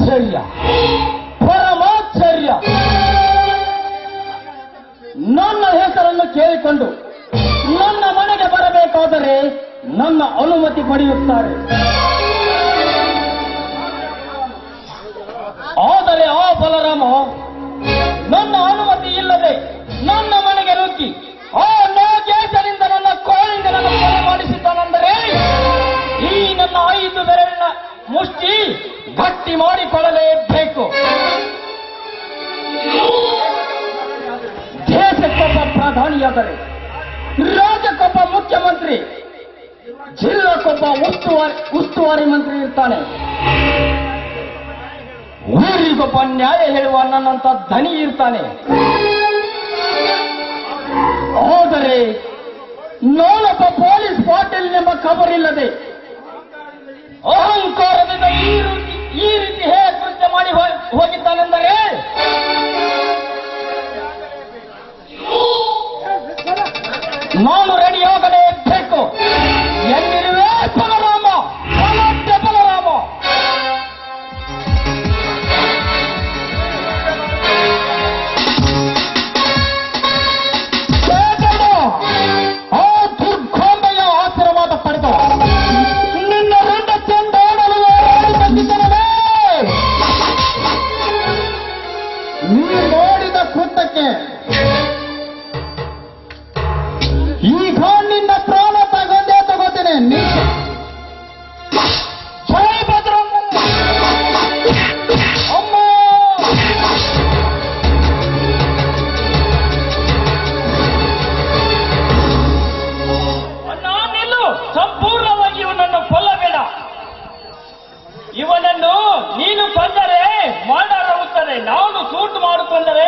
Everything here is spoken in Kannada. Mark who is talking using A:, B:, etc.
A: ಆಶ್ಚರ್ಯ. ಪರಮಾಶ್ಚರ್ಯ. ನನ್ನ ಹೆಸರನ್ನು ಕೇಳಿಕೊಂಡು ನನ್ನ ಮನೆಗೆ ಬರಬೇಕಾದರೆ ನನ್ನ ಅನುಮತಿ ಪಡೆಯುತ್ತಾರೆ. ಆದರೆ ಆ ಬಲರಾಮ ಪ್ರಧಾನಿಯಾದರೆ ರಾಜ್ಯಕ್ಕೊಬ್ಬ ಮುಖ್ಯಮಂತ್ರಿ ಜಿಲ್ಲಕ್ಕೊಬ್ಬ ಉಸ್ತುವಾರಿ ಉಸ್ತುವಾರಿ ಮಂತ್ರಿ ಇರ್ತಾನೆ. ಊರಿಗೊಬ್ಬ ನ್ಯಾಯ ಹೇಳುವ ನನ್ನಂತ ಧನಿ ಇರ್ತಾನೆ. ಆದರೆ ನಾನೊಬ್ಬ ಪೊಲೀಸ್ ಪಾಟೀಲ್ ಎಂಬ ಖಬರಿಲ್ಲದೆ ಅಹಂಕಾರದಿಂದ ಈ ರೀತಿ ಈ ರೀತಿ ಹೇ ಕೃತ್ಯ ಮಾಡಿ ಹೋಗಿದ್ದಾನೆಂದರೆ ನಾನು ರೆಡಿಯಾಗಲೇಬೇಕು ಎಲ್ಲಿರುವೆ ಬಲರಾಮ? ಬಲಕ್ಕೆ ಬಲರಾಮ. ಆ ದುರ್ಗಾಂಬೆಯ ಆಶೀರ್ವಾದ ಪಡೆದು ನಿನ್ನ ನಾನು ಸೂಟ್ ಮಾಡಿಕೊಂಡರೆ